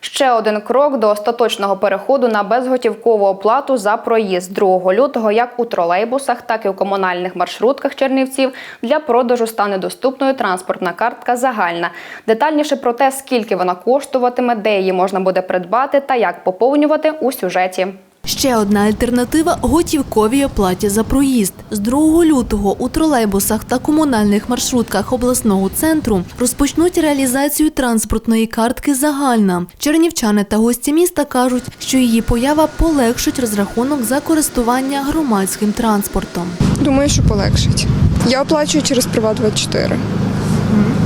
Ще один крок до остаточного переходу на безготівкову оплату за проїзд 2 лютого, як у тролейбусах, так і у комунальних маршрутках Чернівців для продажу стане доступною транспортна картка загальна. Детальніше про те, скільки вона коштуватиме, де її можна буде придбати та як поповнювати у сюжеті. Ще одна альтернатива готівковій оплаті за проїзд. З 2 лютого у тролейбусах та комунальних маршрутках обласного центру розпочнуть реалізацію транспортної картки загальна. Чернівчани та гості міста кажуть, що її поява полегшить розрахунок за користування громадським транспортом. Думаю, що полегшить. Я оплачую через Приват24. А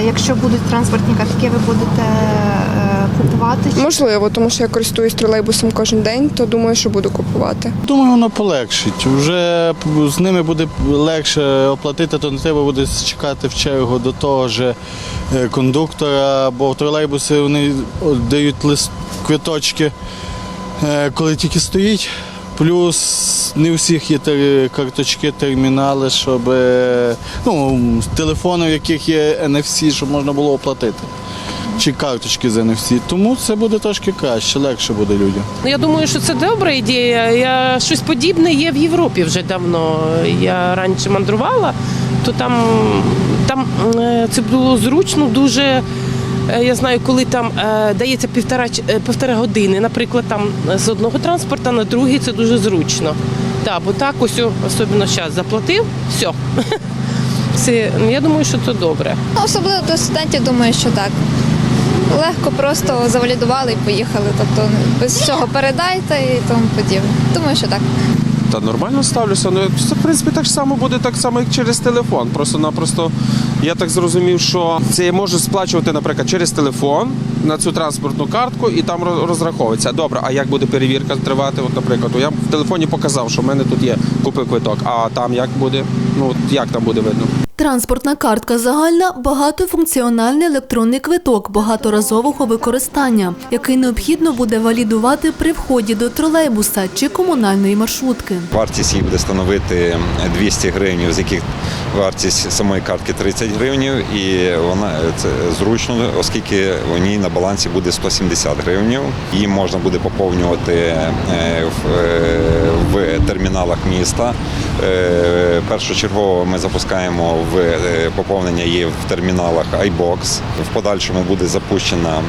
якщо будуть транспортні картки, ви будете е, купувати? Можливо, тому що я користуюсь тролейбусом кожен день, то думаю, що буду купувати. Думаю, воно полегшить. Вже з ними буде легше оплатити, то не треба буде чекати в чергу до того ж е, кондуктора, бо в тролейбуси вони дають лист квиточки, е, коли тільки стоїть. Плюс не у всіх є карточки, термінали, щоб е, ну, телефони, в яких є NFC, щоб можна було оплатити. Чи карточки з NFC. Тому це буде трошки краще, легше буде людям. Ну, Я думаю, що це добра ідея. Я щось подібне є в Європі вже давно. Я раніше мандрувала, то там, там е, це було зручно дуже. Е, Я знаю, коли там е, дається півтора, е, півтора години, наприклад, там з одного транспорту на другий це дуже зручно. Так, бо так ось особливо зараз заплатив, все. Це, ну, я думаю, що це добре. Ну, Особливо до студентів, думаю, що так. Легко просто завалідували і поїхали. Тобто без цього передайте і тому подібне. Думаю, що так. Та нормально ставлюся. Ну це в принципі так само буде так само, як через телефон. Просто-напросто я так зрозумів, що це я можу сплачувати, наприклад, через телефон на цю транспортну картку і там роз- розраховується. Добре, а як буде перевірка тривати? От, наприклад, я в телефоні показав, що в мене тут є купив квиток, а там як буде? Ну от як там буде видно? Транспортна картка загальна багатофункціональний електронний квиток багаторазового використання, який необхідно буде валідувати при вході до тролейбуса чи комунальної маршрутки. Вартість її буде становити 200 гривень, з яких вартість самої картки 30 гривень, і вона це зручно, оскільки у ній на балансі буде 170 гривень. Її можна буде поповнювати е, в, е, в терміналах міста. Е, Першочергово ми запускаємо в поповнення її в терміналах iBox. В подальшому буде запущена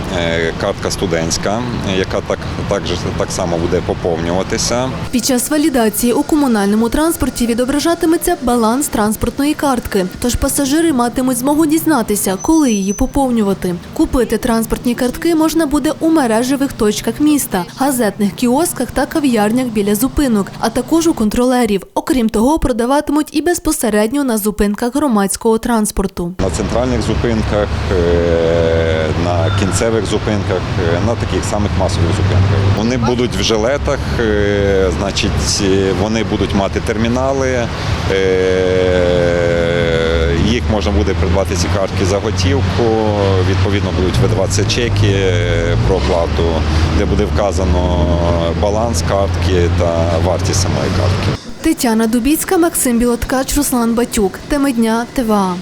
картка студентська, яка так, так, так само буде поповнюватися. Під час валідації у комунальному транспорті відображатиметься баланс транспортної картки, тож пасажири матимуть змогу дізнатися, коли її поповнювати. Купити транспортні картки можна буде у мережевих точках міста, газетних кіосках та кав'ярнях біля зупинок, а також у контролерів. Окрім того, продаватимуть і безпосередньо на зупинках громадського транспорту. На центральних зупинках, е, на кінцевих зупинках, е, на таких самих масових зупинках. Вони будуть в жилетах, е, значить, вони будуть мати термінали. Їх можна буде придбати ці картки за готівку. Відповідно, будуть видаватися чеки про оплату, де буде вказано баланс картки та вартість самої картки. Тетяна Дубіцька, Максим Білоткач, Руслан Батюк. Теми дня ТВА.